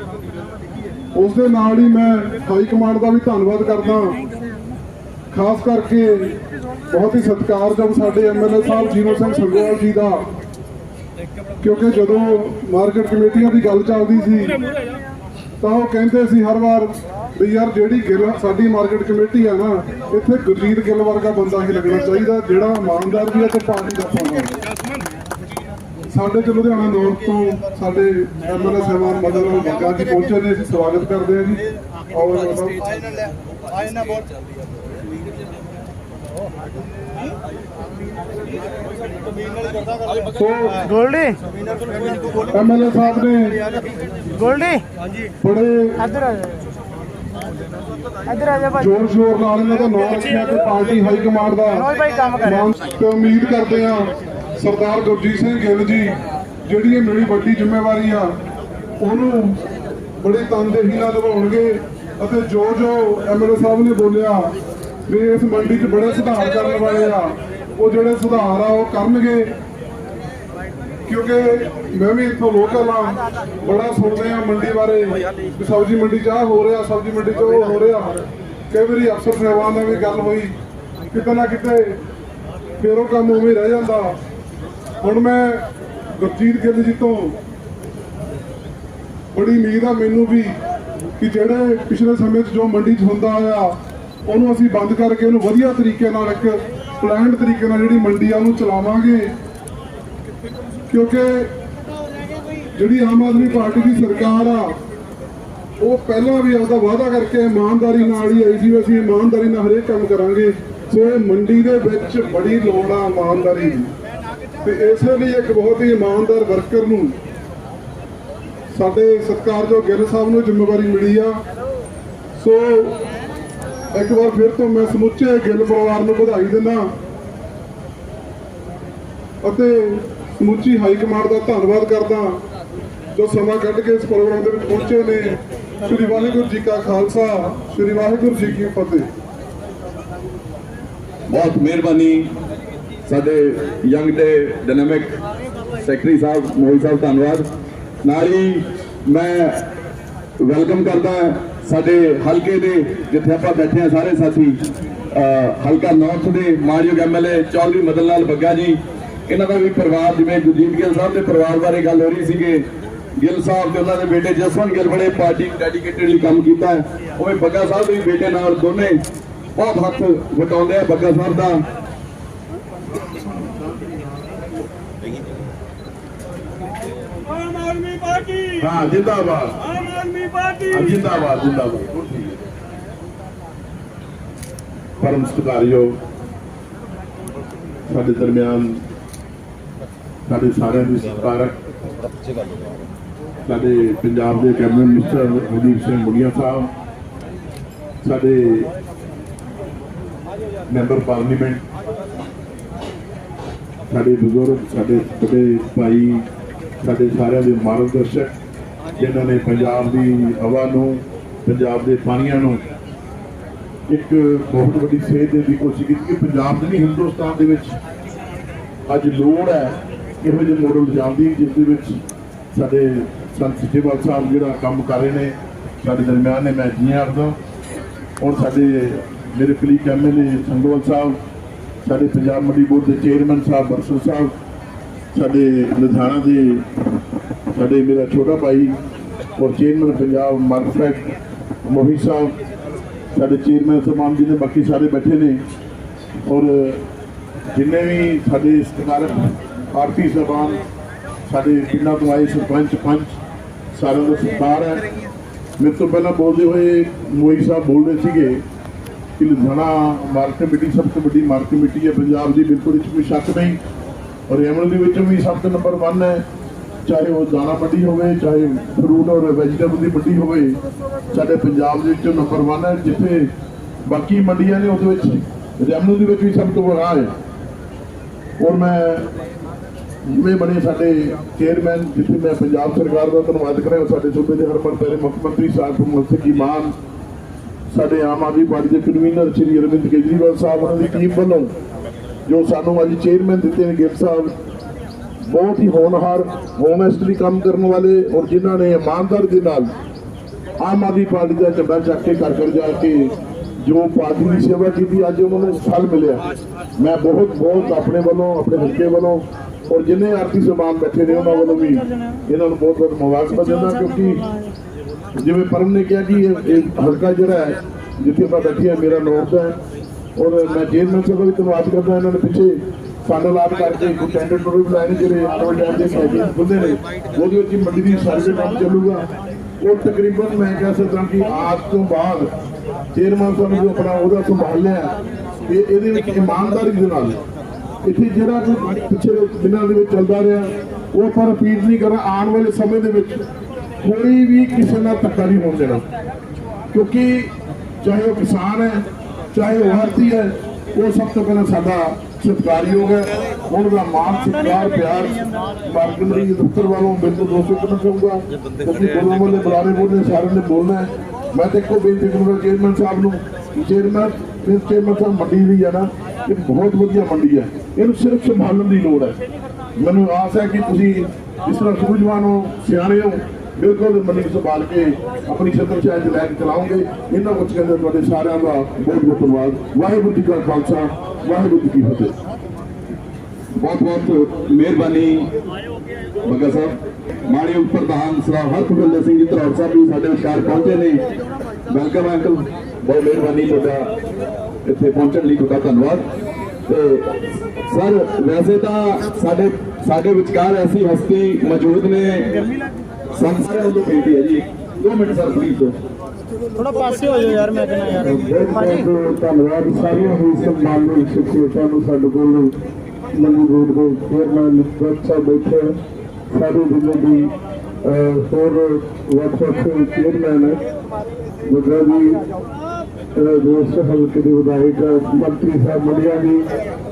Speaker 4: ਉਸ ਦੇ ਨਾਲ ਹੀ ਮੈਂ ਹਾਈ ਕਮਾਂਡ ਦਾ ਵੀ ਧੰਨਵਾਦ ਕਰਦਾ ਖਾਸ ਕਰਕੇ ਬਹੁਤ ਹੀ ਸਤਿਕਾਰਯੋਗ ਸਾਡੇ ਐਮਐਲਏ ਸਾਹਿਬ ਜੀਨੋ ਸਿੰਘ ਸੰਗੋਵਾਲ ਜੀ ਦਾ, ਕਿਉਂਕਿ ਜਦੋਂ ਮਾਰਕੀਟ ਕਮੇਟੀਆਂ ਦੀ ਗੱਲ ਚੱਲਦੀ ਸੀ, ਤਾਂ ਉਹ ਕਹਿੰਦੇ ਸੀ ਹਰ ਵਾਰ ਵੀ ਯਾਰ ਜਿਹੜੀ ਗਿੱਲ ਸਾਡੀ ਮਾਰਕੀਟ ਕਮੇਟੀ ਆ ਨਾ, ਇੱਥੇ ਗੁਰਜੀਤ ਗਿੱਲ ਵਰਗਾ ਬੰਦਾ ਹੀ ਲੱਗਣਾ ਚਾਹੀਦਾ, ਜਿਹੜਾ ਇਮਾਨਦਾਰ ਵੀ ਹੈ ਤੇ ਪਾਰਟੀ ਦਾ ਪਾਉਂਦਾ ਸਾਡੇ ਚ ਲੁਧਿਆਣਾ ਨੌਰਥ ਤੋਂ ਸਾਡੇ ਐਮਐਲਏ ਸਾਹਿਬਾਨ ਮਦਨ ਲਾਲ ਬੱਗਾ ਜੀ ਪਹੁੰਚੇ ਨੇ ਅਸੀਂ ਸਵਾਗਤ ਕਰਦੇ ਹਾਂ ਜੀ। ਔਰ ਸੋ
Speaker 5: ਗੋਲਡੀ।
Speaker 4: ਐਮਐਲਏ ਸਾਹਿਬ ਨੇ
Speaker 5: ਗੋਲਡੀ।
Speaker 4: ਬੜੇ
Speaker 5: ਇੱਧਰ ਆ ਜਾ। ਇੱਧਰ ਆ ਜਾ ਭਾਈ।
Speaker 4: ਜ਼ੋਰ ਸ਼ੋਰ ਨਾਲ ਇਹਨਾਂ ਦਾ ਨਾਮ ਰੱਖਿਆ ਤੇ ਪਾਰਟੀ ਹਾਈ ਕਮਾਂਡ ਦਾ
Speaker 5: ਮਨੋਜ ਭਾਈ ਕੰਮ ਕਰ ਰਿਹਾ
Speaker 4: ਉਮੀਦ ਕਰਦੇ ਆ ਸਰਦਾਰ ਗੁਰਜੀਤ ਸਿੰਘ ਗਿੱਲ ਜੀ, ਜਿਹੜੀ ਇਹ ਮੇਰੀ ਵੱਡੀ ਜ਼ਿੰਮੇਵਾਰੀ ਆ, ਉਹਨੂੰ ਬੜੀ ਤਨਦੇਹੀ ਨਾਲ ਨਿਭਾਉਣਗੇ ਅਤੇ ਜੋ ਜੋ ਐਮਐਲਏ ਸਾਹਿਬ ਨੇ ਬੋਲਿਆ ਵੀ ਇਸ ਮੰਡੀ 'ਚ ਬੜੇ ਸੁਧਾਰ ਕਰਨ ਵਾਲੇ ਆ, ਉਹ ਜਿਹੜੇ ਸੁਧਾਰ ਆ, ਉਹ ਕਰਨਗੇ। ਕਿਉਂਕਿ ਮੈਂ ਵੀ ਇੱਥੋਂ ਲੋਕਲ ਆ, ਬੜਾ ਸੁਣਦੇ ਆ ਮੰਡੀ ਬਾਰੇ ਵੀ ਸਬਜ਼ੀ ਮੰਡੀ 'ਚ ਆਹ ਹੋ ਰਿਹਾ, ਸਬਜ਼ੀ ਮੰਡੀ 'ਚ ਉਹ ਹੋ ਰਿਹਾ। ਕਈ ਵਾਰੀ ਅਫਸਰ ਸਾਹਿਬਾਨ ਨਾਲ ਵੀ ਗੱਲ ਹੋਈ, ਕਿਤੇ ਨਾ ਕਿਤੇ ਫਿਰ ਉਹ ਕੰਮ ਉਵੇਂ ਰਹਿ ਜਾਂਦਾ। ਹੁਣ ਮੈਂ ਗੁਰਜੀਤ ਗਿੱਲ ਜੀ ਤੋਂ ਬੜੀ ਉਮੀਦ ਆ ਮੈਨੂੰ ਵੀ ਕਿ ਜਿਹੜੇ ਪਿਛਲੇ ਸਮੇਂ 'ਚ ਜੋ ਮੰਡੀ 'ਚ ਹੁੰਦਾ ਆਇਆ, ਉਹਨੂੰ ਅਸੀਂ ਬੰਦ ਕਰਕੇ ਉਹਨੂੰ ਵਧੀਆ ਤਰੀਕੇ ਨਾਲ ਇੱਕ ਪਲਾਨਡ ਤਰੀਕੇ ਨਾਲ ਜਿਹੜੀ ਮੰਡੀ ਆ ਉਹਨੂੰ ਚਲਾਵਾਂਗੇ। ਕਿਉਂਕਿ ਜਿਹੜੀ ਆਮ ਆਦਮੀ ਪਾਰਟੀ ਦੀ ਸਰਕਾਰ ਆ, ਉਹ ਪਹਿਲਾਂ ਵੀ ਆਪਦਾ ਵਾਅਦਾ ਕਰਕੇ ਇਮਾਨਦਾਰੀ ਨਾਲ ਹੀ ਆਈ ਸੀ ਵੀ ਅਸੀਂ ਇਮਾਨਦਾਰੀ ਨਾਲ ਹਰੇਕ ਕੰਮ ਕਰਾਂਗੇ। ਸੋ ਇਹ ਮੰਡੀ ਦੇ ਵਿੱਚ ਬੜੀ ਲੋੜ ਆ ਇਮਾਨਦਾਰੀ ਦੀ। ਤੇ ਇਸੇ ਲਈ ਇੱਕ ਬਹੁਤ ਹੀ ਇਮਾਨਦਾਰ ਵਰਕਰ ਨੂੰ ਸਾਡੇ ਸਤਿਕਾਰਯੋਗ ਗਿੱਲ ਸਾਹਿਬ ਨੂੰ ਜ਼ਿੰਮੇਵਾਰੀ ਮਿਲੀ ਆ। ਸੋ ਇੱਕ ਵਾਰ ਫਿਰ ਤੋਂ ਮੈਂ ਸਮੁੱਚੇ ਗਿੱਲ ਪਰਿਵਾਰ ਨੂੰ ਵਧਾਈ ਦਿੰਦਾ ਅਤੇ ਸਮੁੱਚੀ ਹਾਈ ਕਮਾਂਡ ਦਾ ਧੰਨਵਾਦ ਕਰਦਾ ਜੋ ਸਮਾਂ ਕੱਢ ਕੇ ਇਸ ਪ੍ਰੋਗਰਾਮ ਦੇ ਵਿੱਚ ਪਹੁੰਚੇ ਨੇ। ਸ੍ਰੀ ਵਾਹਿਗੁਰੂ ਜੀ ਕਾ ਖਾਲਸਾ, ਸ੍ਰੀ ਵਾਹਿਗੁਰੂ ਜੀ ਕੀ ਫਤਿਹ।
Speaker 1: ਬਹੁਤ ਮਿਹਰਬਾਨੀ। ਸਾਡੇ ਯੰਗ ਦੇ ਡਾਇਨਾਮਿਕ ਸੈਕਟਰੀ ਸਾਹਿਬ ਮੋਹਿਤ ਸਾਹਿਬ, ਧੰਨਵਾਦ। ਨਾਲ ਹੀ ਮੈਂ ਵੈਲਕਮ ਕਰਦਾ ਸਾਡੇ ਹਲਕੇ ਦੇ, ਜਿੱਥੇ ਆਪਾਂ ਬੈਠੇ ਆ ਸਾਰੇ ਸਾਥੀ ਹਲਕਾ ਨਾਰਥ ਦੇ ਮਾਨਯੋਗ ਐਮਐਲਏ ਚੌਧਰੀ ਮਦਨ ਲਾਲ ਬੱਗਾ ਜੀ। ਇਹਨਾਂ ਦਾ ਵੀ ਪਰਿਵਾਰ, ਜਿਵੇਂ ਗੁਰਜੀਤ ਗਿੱਲ ਸਾਹਿਬ ਦੇ ਪਰਿਵਾਰ ਬਾਰੇ ਗੱਲ ਹੋ ਰਹੀ ਸੀਗੇ। ਗਿੱਲ ਸਾਹਿਬ ਤੇ ਉਹਨਾਂ ਦੇ ਬੇਟੇ ਜਸਵੰਤ ਗਿੱਲ ਬੜੇ ਪਾਰਟੀ ਡੈਡੀਕੇਟਡਲੀ ਕੰਮ ਕੀਤਾ ਉਵੇਂ ਬੱਗਾ ਸਾਹਿਬ ਦੇ ਬੇਟੇ ਨਾਲ ਦੋਨੇ ਬਹੁਤ ਹੱਥ ਵਟਾਉਂਦੇ ਆ ਬੱਗਾ ਸਾਹਿਬ ਦਾ
Speaker 6: ਆਮ ਆਦਮੀ ਪਾਰਟੀ।
Speaker 4: ਹਾਂ ਜਿੰਦਾਬਾਦ।
Speaker 6: ਆਮ ਆਦਮੀ ਪਾਰਟੀ।
Speaker 4: ਜਿੰਦਾਬਾਦ ਜਿੰਦਾਬਾਦ। ਪਰਮ ਸਤਿਕਾਰਯੋਗ ਸਾਡੇ ਦਰਮਿਆਨ ਸਾਡੇ ਸਾਰਿਆਂ ਦੇ ਸਤਿਕਾਰਕ ਸਾਡੇ ਪੰਜਾਬ ਦੇ ਕੈਬਨਿਟ ਮਿਨਿਸਟਰ ਹਰਦੀਪ ਸਿੰਘ ਮੁੰਡੀਆ ਸਾਹਿਬ ਸਾਡੇ ਮੈਂਬਰ ਪਾਰਲੀਮੈਂਟ ਸਾਡੇ ਬਜ਼ੁਰਗ ਸਾਡੇ ਵੱਡੇ ਭਾਈ ਸਾਡੇ ਸਾਰਿਆਂ ਦੇ ਮਾਰਗਦਰਸ਼ਕ ਜਿਨ੍ਹਾਂ ਨੇ ਪੰਜਾਬ ਦੀ ਹਵਾ ਨੂੰ, ਪੰਜਾਬ ਦੇ ਪਾਣੀਆਂ ਨੂੰ ਇੱਕ ਬਹੁਤ ਵੱਡੀ ਸੇਧ ਦੇਣ ਦੀ ਕੋਸ਼ਿਸ਼ ਕੀਤੀ ਕਿ ਪੰਜਾਬ ਦੇ ਨਹੀਂ, ਹਿੰਦੁਸਤਾਨ ਦੇ ਵਿੱਚ ਅੱਜ ਲੋੜ ਹੈ ਇਹੋ ਜਿਹੇ ਮੋਡਲ ਲਿਜਾਣ ਦੀ, ਜਿਸ ਦੇ ਵਿੱਚ ਸਾਡੇ ਸੰਤ ਸਿੱਜੇਵਾਲ ਸਾਹਿਬ ਜਿਹੜਾ ਕੰਮ ਕਰ ਰਹੇ ਨੇ, ਸਾਡੇ ਦਰਮਿਆਨ ਨੇ, ਮੈਂ ਜੀ ਆਖਦਾ ਔਰ ਸਾਡੇ ਮੇਰੇ ਕਲੀਕ ਐਮਐਲਏ ਸੰਗੋਵਾਲ ਸਾਹਿਬ, ਸਾਡੇ ਪੰਜਾਬ ਮੰਡੀ ਬੋਰਡ ਦੇ ਚੇਅਰਮੈਨ ਸਾਹਿਬ, ਬਰਸੂ ਸਾਹਿਬ ਸਾਡੇ ਲੁਧਿਆਣਾ ਦੇ ਸਾਡੇ ਮੇਰਾ ਛੋਟਾ ਭਾਈ ਔਰ ਚੇਅਰਮੈਨ ਪੰਜਾਬ ਮਾਰਕਫੈਟ ਮੋਹੀ ਸਾਹਿਬ, ਸਾਡੇ ਚੇਅਰਮੈਨ ਸਮਾਨ ਜੀ ਨੇ ਬਾਕੀ ਸਾਰੇ ਬੈਠੇ ਨੇ। ਔਰ ਜਿੰਨੇ ਵੀ ਸਾਡੇ ਸਤਿਕਾਰਕ ਭਾਰਤੀ ਸਭਾਨ ਸਾਡੇ ਪਿੰਡਾਂ ਤੋਂ ਆਏ ਸਰਪੰਚ, ਪੰਚ, ਸਾਰਿਆਂ ਦਾ ਸਤਿਕਾਰ ਹੈ। ਮੇਰੇ ਤੋਂ ਪਹਿਲਾਂ ਬੋਲਦੇ ਹੋਏ ਮੋਈ ਸਾਹਿਬ ਬੋਲ ਰਹੇ ਸੀਗੇ
Speaker 3: ਕਿ ਲੁਧਿਆਣਾ ਮਾਰਕੀਟ ਕਮੇਟੀ ਸਭ ਤੋਂ ਵੱਡੀ ਮਾਰਕੀਟ ਕਮੇਟੀ ਹੈ। ਪੰਜਾਬ ਦੀ ਬਿਲਕੁਲ ਇਸ ਵਿੱਚ ਕੋਈ ਸ਼ੱਕ ਨਹੀਂ। ਔਰ ਦੇ ਵਿੱਚੋਂ ਵੀ ਸਭ ਤੋਂ ਨੰਬਰ 1 ਹੈ। ਚਾਹੇ ਉਹ ਦਾਣਾ ਮੰਡੀ ਹੋਵੇ, ਚਾਹੇ ਫਰੂਟ ਔਰ ਵੈਜੀਟੇਬਲ ਦੀ ਮੰਡੀ ਹੋਵੇ, ਸਾਡੇ ਪੰਜਾਬ ਦੇ ਵਿੱਚੋਂ ਨੰਬਰ 1 ਹੈ, ਜਿੱਥੇ ਬਾਕੀ ਮੰਡੀਆਂ ਨੇ ਉਹਦੇ ਵਿੱਚ ਰੈਮਨੂ ਦੇ ਵਿੱਚ ਵੀ ਸਭ ਤੋਂ ਬੜਾ ਹੈ। ਔਰ ਮੈਂ ਜਿਵੇਂ ਬਣੇ ਸਾਡੇ ਚੇਅਰਮੈਨ ਜਿੱਥੇ ਮੈਂ ਪੰਜਾਬ ਸਰਕਾਰ ਦਾ ਧੰਨਵਾਦ ਕਰਾਂ ਸਾਡੇ ਸੂਬੇ ਦੇ ਹਰਮਨ ਪਿਆਰੇ ਮੁੱਖ ਮੰਤਰੀ ਸਾਹਿਬ ਭਗਵੰਤ ਸਿੰਘ ਜੀ ਮਾਨ, ਸਾਡੇ ਆਮ ਆਦਮੀ ਪਾਰਟੀ ਦੇ ਕਨਵੀਨਰ ਸ਼੍ਰੀ ਅਰਵਿੰਦ ਕੇਜਰੀਵਾਲ ਸਾਹਿਬ ਉਹਨਾਂ ਦੀ ਟੀਮ ਵੱਲੋਂ ਜੋ ਸਾਨੂੰ ਅੱਜ ਚੇਅਰਮੈਨ ਦਿੱਤੇ ਨੇ ਗਿੱਲ ਸਾਹਿਬ, ਬਹੁਤ ਹੀ ਹੋਣਹਾਰ ਹੋਨੈਸਟਲੀ ਕੰਮ ਕਰਨ ਵਾਲੇ ਔਰ ਜਿਨ੍ਹਾਂ ਨੇ ਇਮਾਨਦਾਰੀ ਦੇ ਨਾਲ ਆਮ ਆਦਮੀ ਪਾਰਟੀ ਦਾ ਝੰਡਾ ਚੱਕ ਕੇ ਘਰ ਘਰ ਜਾ ਕੇ ਜੋ ਪਾਰਟੀ ਦੀ ਸੇਵਾ ਕੀਤੀ, ਅੱਜ ਉਹਨਾਂ ਨੂੰ ਫਲ ਮਿਲਿਆ। ਮੈਂ ਬਹੁਤ ਬਹੁਤ ਆਪਣੇ ਵੱਲੋਂ, ਆਪਣੇ ਹਲਕੇ ਵੱਲੋਂ ਔਰ ਜਿੰਨੇ ਆਰਤੀ ਸਮਾਨ ਬੈਠੇ ਨੇ, ਉਹਨਾਂ ਵੱਲੋਂ ਵੀ ਇਹਨਾਂ ਨੂੰ ਬਹੁਤ ਬਹੁਤ ਮੁਬਾਰਕਬਾਦ ਦਿੰਦਾ, ਕਿਉਂਕਿ ਜਿਵੇਂ ਪਰਮ ਨੇ ਕਿਹਾ ਕਿ ਇਹ ਇਹ ਹਲਕਾ ਜਿਹੜਾ ਹੈ, ਜਿੱਥੇ ਮੈਂ ਬੈਠੀ ਹਾਂ, ਮੇਰਾ ਨੌਰਥ ਹੈ ਔਰ ਮੈਂ ਜੇਲ੍ਹ ਸਾਹਿਬ ਦਾ ਵੀ ਧੰਨਵਾਦ ਕਰਦਾ ਇਹਨਾਂ ਨੇ ਪਿੱਛੇ ਫੰਡ ਲਾਭ ਕਰਕੇ ਕੋਈ ਟੈਂਡਰ ਟੂਰ ਵੀ ਨੇ, ਜਿਹੜੇ ਆਉਣ ਟਾਈਮ ਦੇ ਕੈਬਿਨਟ ਖੁੱਲ੍ਹੇ ਨੇ, ਉਹਦੇ ਵਿੱਚ ਮੰਡੀ ਦੀ ਸਰਵੇ ਕੰਮ ਚੱਲੂਗਾ। ਉਹ ਤਕਰੀਬਨ ਮੈਂ ਕਹਿ ਸਕਦਾ ਕਿ ਆਜ ਤੋਂ ਬਾਅਦ ਚੇਅਰਮੈਨ ਸਾਹਿਬ ਜੋ ਆਪਣਾ ਉਹਦਾ ਸੰਭਾਲ ਲਿਆ ਤੇ ਇਹਦੇ ਵਿੱਚ ਇਮਾਨਦਾਰੀ ਦੇ ਨਾਲ, ਇੱਥੇ ਜਿਹੜਾ ਕੋਈ ਪਿੱਛੇ ਦਿਨਾਂ ਦੇ ਵਿੱਚ ਚੱਲਦਾ ਰਿਹਾ, ਉਹ ਆਪਾਂ ਰਿਪੀਟ ਨਹੀਂ ਕਰਨਾ ਆਉਣ ਵਾਲੇ ਸਮੇਂ ਦੇ ਵਿੱਚ ਕੋਈ ਵੀ ਕਿਸੇ ਨਾਲ ਧੱਕਾ ਨਹੀਂ ਹੋਣ ਦੇਣਾ। ਕਿਉਂਕਿ ਚਾਹੇ ਉਹ ਕਿਸਾਨ ਹੈ ਚਾਹੇ ਉਹ ਆਰਤੀ ਹੈ, ਉਹ ਸਭ ਤੋਂ ਪਹਿਲਾਂ ਸਾਡਾ ਸਤਿਕਾਰਯੋਗ ਹੈ। ਉਹਨਾਂ ਦਾ ਮਾਨ ਸਤਿਕਾਰ, ਪਿਆਰ ਮਾਰਕੀਟਰੀ ਦਫ਼ਤਰ ਵੱਲੋਂ ਬਿਲਕੁਲ ਦੋਸਤੋ ਕਰਨਾ ਚਾਹੂੰਗਾ ਕਿਉਂਕਿ ਬੋਲਣ ਵਾਲੇ ਬੁਲਾਰੇ ਬੋਲਣੇ ਸਾਰਿਆਂ ਨੇ ਬੋਲਣਾ ਹੈ। ਮੈਂ ਤੇ ਇੱਕੋ ਬੇਨਤੀ ਕਰੂੰਗਾ ਚੇਅਰਮੈਨ ਸਾਹਿਬ ਨੂੰ ਚੇਅਰਮੈਨ ਇਸ ਚੇਅਰਮੈਨ ਸਾਹਿਬ, ਮੰਡੀ ਵੀ ਹੈ ਨਾ, ਇਹ ਬਹੁਤ ਵਧੀਆ ਮੰਡੀ ਹੈ। ਇਹਨੂੰ ਸਿਰਫ ਸੰਭਾਲਣ ਦੀ ਲੋੜ ਹੈ। ਮੈਨੂੰ ਆਸ ਹੈ ਕਿ ਤੁਸੀਂ ਇਸ ਤਰ੍ਹਾਂ ਸੂਝਵਾਨ ਹੋ, ਸਿਆਣੇ ਹੋ ਬਿਲਕੁਲ ਮੰਡੀ ਨੂੰ ਸੰਭਾਲ ਕੇ ਆਪਣੀ ਛਤਰ ਛਾਇਆ 'ਚ ਲੈ ਕੇ ਚਲਾਉਂਗੇ ਇਹਨਾਂ ਕੁਝ ਕਹਿੰਦੇ ਤੁਹਾਡੇ ਸਾਰਿਆਂ ਦਾ ਬਹੁਤ ਬਹੁਤ ਧੰਨਵਾਦ ਵਾਹਿਗੁਰੂ ਜੀ ਕਾ ਖਾਲਸਾ ਵਾਹਿਗੁਰੂ ਜੀ ਕੀ ਫਤਿਹ
Speaker 1: ਬਹੁਤ ਬਹੁਤ ਮਿਹਰਬਾਨੀ ਬੱਗਾ ਸਾਹਿਬ ਮਾਨਯੋਗ ਪ੍ਰਧਾਨ ਸਰਾਵ ਹਰਪ੍ਰਗਟ ਸਿੰਘ ਜੀ ਧਰੌੜ ਸਾਹਿਬ ਵੀ ਸਾਡੇ ਵਿਚਾਰ ਪਹੁੰਚੇ ਨੇ ਵੈਲਕਮ ਅੰਕਲ ਬਹੁਤ ਮਿਹਰਬਾਨੀ ਤੁਹਾਡਾ ਇੱਥੇ ਪਹੁੰਚਣ ਲਈ ਤੁਹਾਡਾ ਧੰਨਵਾਦ ਤੇ ਸਰ ਵੈਸੇ ਤਾਂ ਸਾਡੇ ਸਾਡੇ ਵਿਚਕਾਰ ਐਸੀ ਹਸਤੀ ਮੌਜੂਦ ਨੇ ਸਾਨੂੰ ਸਾਰਿਆਂ ਨੂੰ ਬੇਨਤੀ ਹੈ ਜੀ। 2 ਮਿੰਟ ਸਰ ਪਲੀਜ਼
Speaker 4: ਥੋੜਾ ਪਾਸੇ ਹੋ ਜਾਓ ਯਾਰ ਮੈਂ ਕਹਿੰਦਾ ਯਾਰ।
Speaker 3: ਬਹੁਤ ਧੰਨਵਾਦ। ਸਾਰੀਆਂ ਹੀ ਸਨਮਾਨਯੋਗ ਸ਼ਖਸੀਅਤਾਂ ਨੂੰ ਸਾਡੇ ਕੋਲ ਮੰਡੀ ਰੋਡ ਦੇ ਚੇਅਰਮੈਨ ਸਾਹਿਬ ਬੈਠੇ। ਸਾਡੇ ਜ਼ਿਲ੍ਹੇ ਦੀ ਅਹ, ਹੋਰ ਵੱਖ ਚੇਅਰਮੈਨ ਬੁੱਧਾ ਜੀ ਦੋਸਤ ਹਲਕੇ ਦੇ ਵਿਧਾਇਕ, ਮੰਤਰੀ ਸਾਹਿਬ ਮੰਡੀਆਂ ਜੀ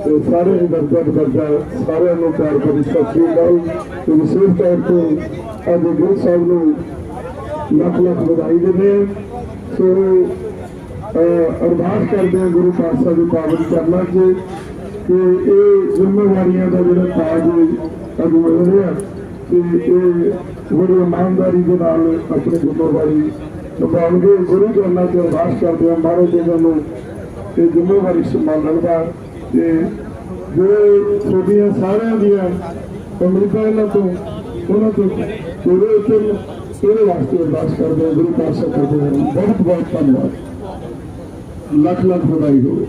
Speaker 3: ਤੇ ਸਾਰੇ ਹੀ ਦਰਜਾ ਦਰਜਾ, ਸਾਰਿਆਂ ਨੂੰ ਪਿਆਰ ਭਰੀ ਸਤਿ ਸ੍ਰੀ ਅਕਾਲ। ਤੇ ਵਿਸ਼ੇਸ਼ ਤੌਰ ਤੇ ਅੱਜ ਗੁਰੂ ਸਾਹਿਬ ਨੂੰ ਲੱਖ ਲੱਖ ਵਧਾਈ ਦਿੰਦੇ ਹਾਂ। ਸੋ ਅਰਦਾਸ ਕਰਦੇ ਹਾਂ ਗੁਰੂ ਪਾਤਸ਼ਾਹ ਦੇ ਪਾਵਨ ਚਰਨਾਂ 'ਚ ਕਿ ਇਹ ਜ਼ਿੰਮੇਵਾਰੀਆਂ ਦਾ ਜਿਹੜਾ ਤਾਜ ਅੱਜ ਮਿਲ ਰਿਹਾ, ਤੇ ਇਹ ਬੜੀ ਇਮਾਨਦਾਰੀ ਦੇ ਨਾਲ ਆਪਣੀ ਜ਼ਿੰਮੇਵਾਰੀ ਨਿਭਾਉਣਗੇ ਗੁਰੂ ਚਰਨਾਂ 'ਚ ਅਰਦਾਸ ਕਰਦੇ ਹਾਂ। ਮਹਾਰਾਜ ਜੀ ਨੂੰ ਇਹ ਜ਼ਿੰਮੇਵਾਰੀ ਸੰਭਾਲਣ ਦਾ ਤੇ ਜਿਹੜੇ ਤੁਹਾਡੀਆਂ ਸਾਰਿਆਂ ਦੀਆਂ ਉਮੀਦਾਂ ਇਹਨਾਂ ਤੋਂ, ਉਹਨਾਂ ਤੋਂ ਪੂਰੇ ਉਤਰਨ ਇਹਦੇ ਵਾਸਤੇ ਅਰਦਾਸ ਕਰਦੇ ਹਾਂ। ਗੁਰੂ ਪਾਤਸ਼ਾਹ ਕਰਦੇ ਹਾਂ। ਬਹੁਤ ਬਹੁਤ ਧੰਨਵਾਦ। ਲੱਖ ਲੱਖ ਵਧਾਈ ਹੋਵੇ।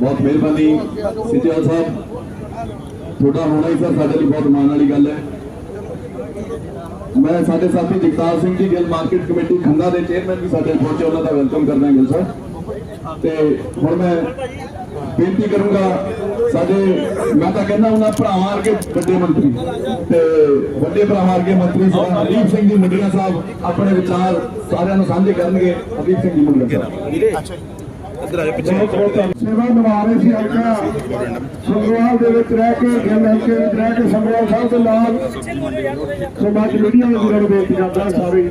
Speaker 1: ਬਹੁਤ ਮਿਹਰਬਾਨੀ। ਸਿੱਧਿਆ ਸਾਹਿਬ, ਤੁਹਾਡਾ ਹੋਣਾ ਹੀ ਸਰ ਸਾਡੇ ਲਈ ਬਹੁਤ ਮਾਣ ਵਾਲੀ ਗੱਲ ਹੈ। ਮੈਂ ਸਾਡੇ ਸਾਥੀ ਜਗਤਾਰ ਸਿੰਘ ਜੀ, ਗਿੱਲ ਮਾਰਕੀਟ ਕਮੇਟੀ ਖੰਨਾ ਦੇ ਚੇਅਰਮੈਨ ਵੀ ਸਾਡੇ ਪਹੁੰਚੇ, ਉਹਨਾਂ ਦਾ ਵੈਲਕਮ ਕਰਨਾ ਗਿੱਲ ਸਾਹਿਬ ਤੇ ਹੁਣ ਮੈਂ ਬੇਨਤੀ ਕਰੂੰਗਾ, ਸਾਡੇ, ਮੈਂ ਤਾਂ ਕਹਿੰਦਾ ਉਹਨਾਂ ਭਰਾਵਾਂ ਵਰਗੇ ਵੱਡੇ ਮੰਤਰੀ। ਤੇ ਵੱਡੇ ਭਰਾਵਾਂ ਵਰਗੇ ਮੰਤਰੀ ਸਾਹਿਬ ਹਰਦੀਪ ਸਿੰਘ ਜੀ ਮੁੰਡਿਆ ਸਾਹਿਬ ਆਪਣੇ ਵਿਚਾਰ ਸਾਰਿਆਂ ਨੂੰ ਸਾਂਝੇ ਕਰਨਗੇ ਹਰਦੀਪ ਸਿੰਘ ਜੀ ਮੁੰਡਿਆ ਸਾਹਿਬ।
Speaker 3: ਸੇਵਾ ਨਿਭਾ ਰਹੇ ਸੀ ਹਲਕਾ ਸੰਗਵਾਲ ਦੇ ਵਿੱਚ ਰਹਿ ਕੇ ਗਿੱਲ ਹਲਕੇ ਵਿੱਚ ਰਹਿ ਕੇ ਸੰਗਵਾਲ ਸਾਹਿਬ ਦੇ ਨਾਲ। ਸਮਾਜ ਮੀਡੀਆ ਨੂੰ ਬੇਨਤੀ ਕਰਦਾ ਸਾਰੇ